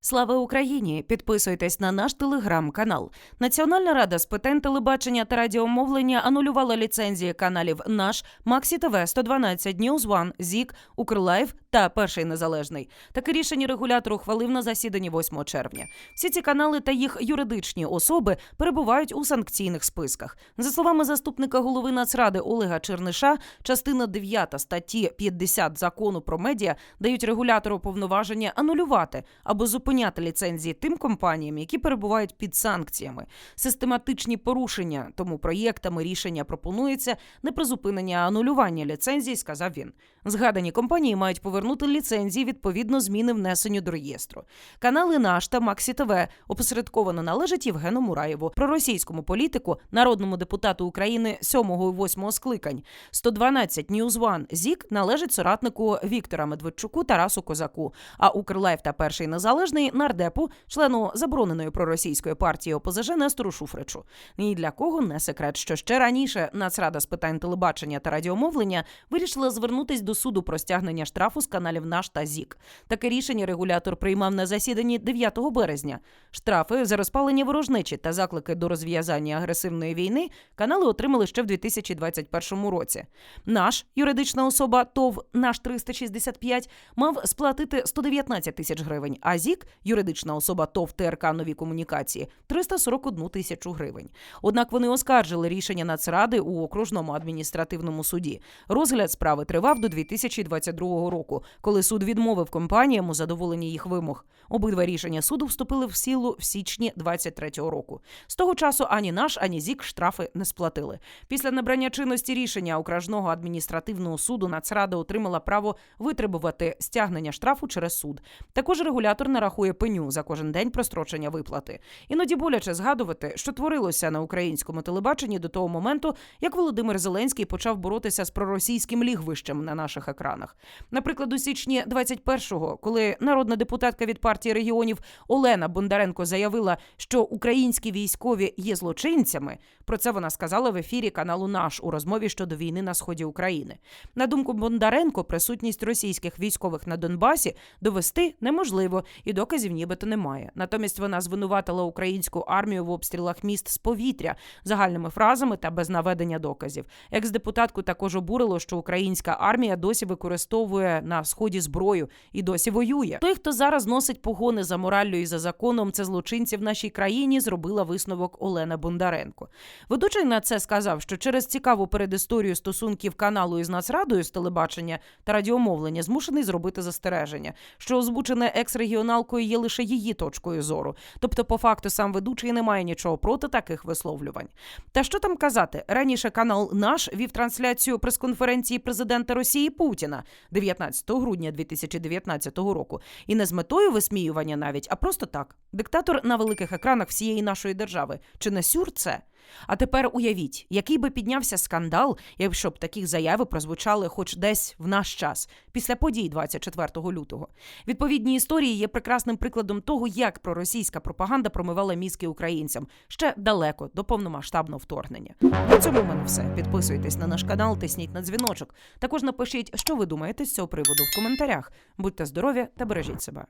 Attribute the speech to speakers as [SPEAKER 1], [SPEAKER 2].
[SPEAKER 1] Слава Україні! Підписуйтесь на наш телеграм-канал. Національна рада з питань телебачення та радіомовлення анулювала ліцензії каналів Наш, Максі ТВ 112, «Ньюз One, ЗІК, Укрлайв та Перший Незалежний. Таке рішення регулятор ухвалив на засіданні 8 червня. Всі ці канали та їх юридичні особи перебувають у санкційних списках. За словами заступника голови Нацради Олега Черниша, частина 9 статті 50 закону про медіа дають регулятору повноваження анулювати або зупиняти ліцензії тим компаніям, які перебувають під санкціями. Систематичні порушення тому проєктами рішення пропонується не призупинення, а анулювання ліцензій, сказав він. Згадані компанії мають повернути ліцензії відповідно зміни внесенню до реєстру. Канали Наш та Максі ТВ опосередковано належать Євгену Мураєву, проросійському політику, народному депутату України 7 і 8 скликань. 112 News One ЗІК належить соратнику Віктора Медведчуку Тарасу Козаку. А Укрлайф та перший незалежний нардепу, члену забороненої проросійської партії ОПЗЖ Нестору Шуфричу. Ні для кого не секрет, що ще раніше Нацрада з питань телебачення та радіомовлення вирішила звернутись до суду про стягнення штрафу з каналів Наш та ЗІК. Таке рішення регулятор приймав на засіданні 9 березня. Штрафи за розпалення ворожнечі та заклики до розв'язання агресивної війни канали отримали ще в 2021 році. Наш юридична особа ТОВ наш 365 мав сплатити 119 тисяч гривень, а ЗІК юридична особа ТОВ ТРК нові комунікації 341 тисячу гривень. Однак вони оскаржили рішення Нацради у окружному адміністративному суді. Розгляд справи тривав до 2022 року, коли суд відмовив компаніям у задоволенні їх вимог. Обидва рішення суду вступили в силу в січні 23 року. З того часу ані наш, ані ЗІК штрафи не сплатили. Після набрання чинності рішення окружного адміністративного суду Нацрада отримала право витребувати стягнення штрафу через суд. Також регулятор нарахує пеню за кожен день прострочення виплати. Іноді боляче згадувати, що творилося на українському телебаченні до того моменту, як Володимир Зеленський почав боротися з проросійським лігвищем на наших екранах. Наприклад, у січні 21-го, коли народна депутатка від партії регіонів Олена Бондаренко заявила, що українські військові є злочинцями. Про це вона сказала в ефірі каналу Наш у розмові щодо війни на сході України. На думку Бондаренко, присутність російських військових на Донбасі довести неможливо, і доказів нібито немає. Натомість вона звинуватила українську армію в обстрілах міст з повітря загальними фразами та без наведення доказів. Екс-депутатку також обурило, що українська армія досі використовує на сході зброю і досі воює. Той, хто зараз носить погони за мораллю і за законом, це злочинці в нашій країні, зробила висновок Олена Бондаренко. Ведучий на це сказав, що через цікаву передісторію стосунків каналу із Нацрадою з телебачення та радіомовлення змушений зробити застереження, що озвучене екс-регіоналкою є лише її точкою зору. Тобто, по факту, сам ведучий не має нічого проти таких висловлювань. Та що там казати? Раніше канал наш вів трансляцію прес-конференції президента Росії Путіна 19 грудня 2019 року, і не з метою висміювання навіть, а просто так. Диктатор на великих екранах всієї нашої держави. Чи не сюр це? А тепер уявіть, який би піднявся скандал, якщо б такі заяви прозвучали хоч десь в наш час, після подій 24 лютого. Відповідні історії є прекрасним прикладом того, як проросійська пропаганда промивала мізки українцям ще далеко до повномасштабного вторгнення. На цьому в мене все. Підписуйтесь на наш канал, тисніть на дзвіночок. Також напишіть, що ви думаєте з цього приводу в коментарях. Будьте здорові та бережіть себе.